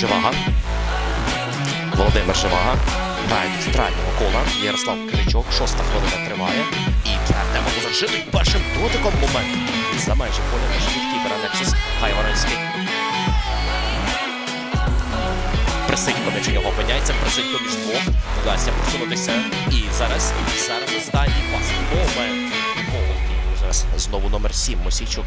Живага. Володимир Живага. Грає від кола. Ярослав Кричок. Шоста хвилина триває. І Артема зажитий першим дотиком момент. За межі поля наш кіпера Нексус Хайворонський. Присидько між нього опиняється. Присидько між двох. Вдасться просунутися. І зараз, зараз останній пас. Момент. Зараз знову номер 7 Мосійчук.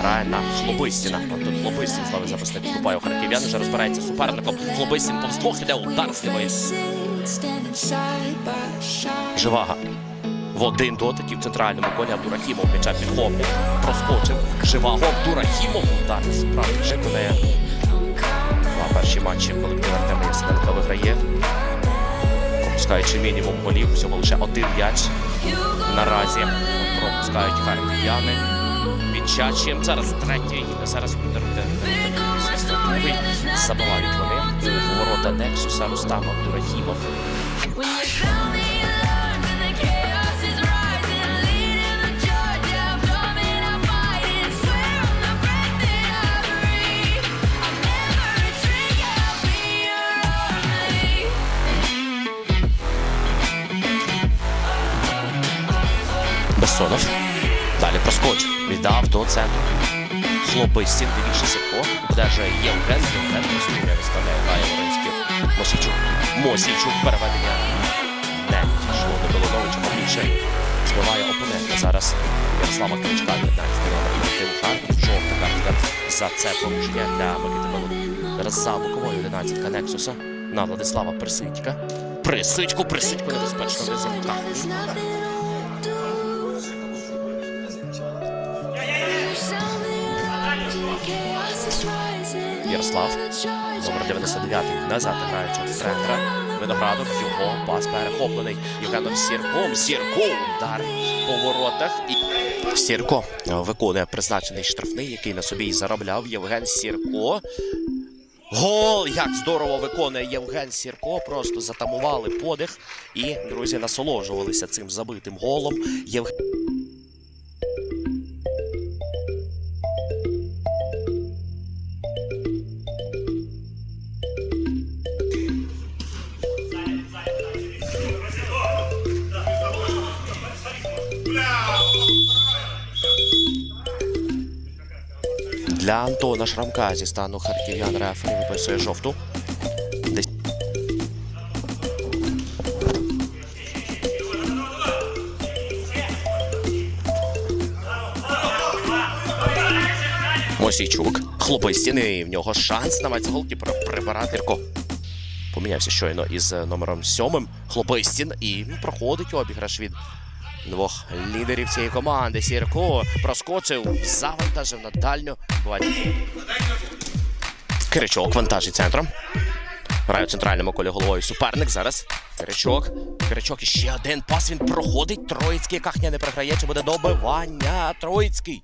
Грає на Хлобистіна. Антон Хлобистін, славий запасник Дубаю харків'ян, вже розбирається з суперником. Хлобистін повз двох іде удар side. Живага. В один дотик в центральному колі Абдурахімов м'яча підхоплює. Проскочив. Живаго Абдурахімов. Удар справді виконає. Два перші матчі колектив Артема Ясененка виграє. Пропускаючи мінімум голів, всього лише один м'яч. Наразі пропускають харків'яни. Відчачуємо. Зараз третій. Зараз. Другий. Забивають вони. Ворота Нексуса Рустам Абдурахімов. Бессонов. Далі проскочив. Віддав до центру. Хлопистін, дивіться Сірко. Одержує Євген. Євген розстріляє, виставляє грає Воронський. Мосійчук. Мосійчук переведення. Не дійшло до Долоновича побільше. Збиває опонента. Зараз Ярослава Кричка, 19 номер колективу Харків. Жовта картка за це порушення для Микити Милу. Зараз за боковою 11 Нексуса на Владислава Присидька. Присидько, Присидько небезпечно в ризиках. Ярослав, Номер yeah, 99 назад граючи тренера. Виноградов, його пас перехоплений Євгеном Сірком. Сірко удар по воротах. І Сірко виконує призначений штрафний, який на собі й заробляв Євген Сірко. Гол! Як здорово виконує Євген Сірко. Просто затамували подих. І друзі насолоджувалися цим забитим голом. Євген для Антона Шрамка зі стану харків'ян рефері виписує жовту. Мосійчук. Хлопай стіни. В нього шанс намагається голкіпера прибирати. Рко. Помінявся щойно із номером сьомим. Хлопистін і проходить обіграш від двох лідерів цієї команди. Сірко проскочив, завантажив на дальню. Киричок вантажить центром. Грає у центральному колі головою суперник. Зараз Киричок. Киричок ще один пас. Він проходить. Троїцький Кахня не програє. Чи буде добивання? Троїцький.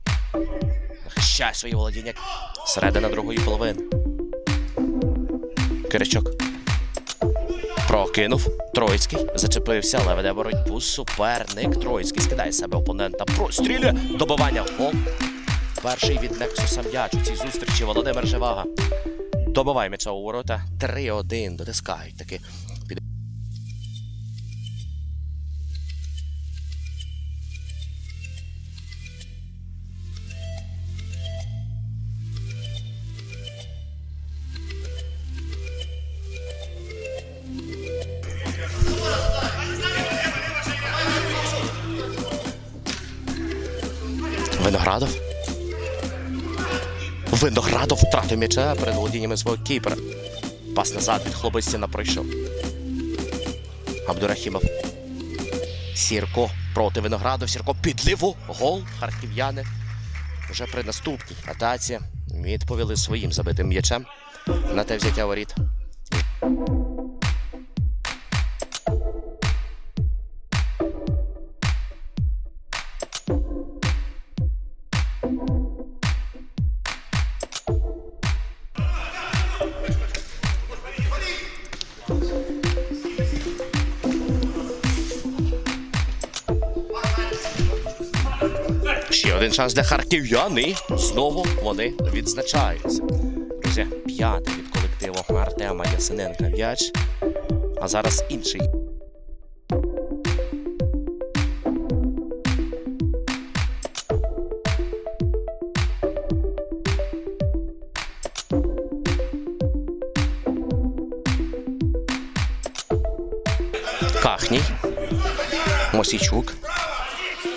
Захищає свої володіння. Середина другої половини. Киричок. Прокинув. Троїцький. Зачепився, але веде боротьбу. Суперник. Троїцький скидає себе опонента. Прострілює. Добивання. Гол. Перший від Нексуса м'яч у цій зустрічі Володимир Живага. Добиває м'яча у ворота. 3-1. Дотискають таки. Виноградов. Виноградов втратив м'яча перед володіннями свого кіпера. Пас назад від Хлобистіна пройшов. Абдурахімов. Сірко проти Виноградов. Сірко підливу. Гол. Харків'яни. Вже при наступній атаці відповіли своїм забитим м'ячем на те взяття воріт. Один шанс для харків'ян. Знову вони відзначаються. Друзі, п'ятий від колективу Артема Ясиненка м'яч. А зараз інший. Кахній. Мосійчук.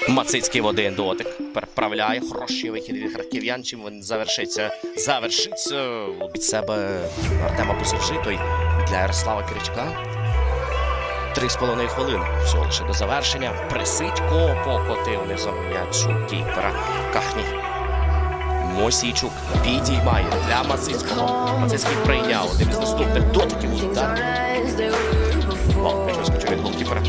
Мацицький в один дотик. Переправляє хороший вихід від харків'ян. Чим він завершиться? Завершиться від себе Артема Бусовжито і для Ярослава Киричка. Три з половиною хвилини. Всього лише до завершення. Присидько покотив низом м'ячу кіпера. Кахній. Мосійчук підіймає для Мацицького. Мацицький прийняв один із наступних дотиків. Удар. Бал, м'яч вискочив від голкіпера.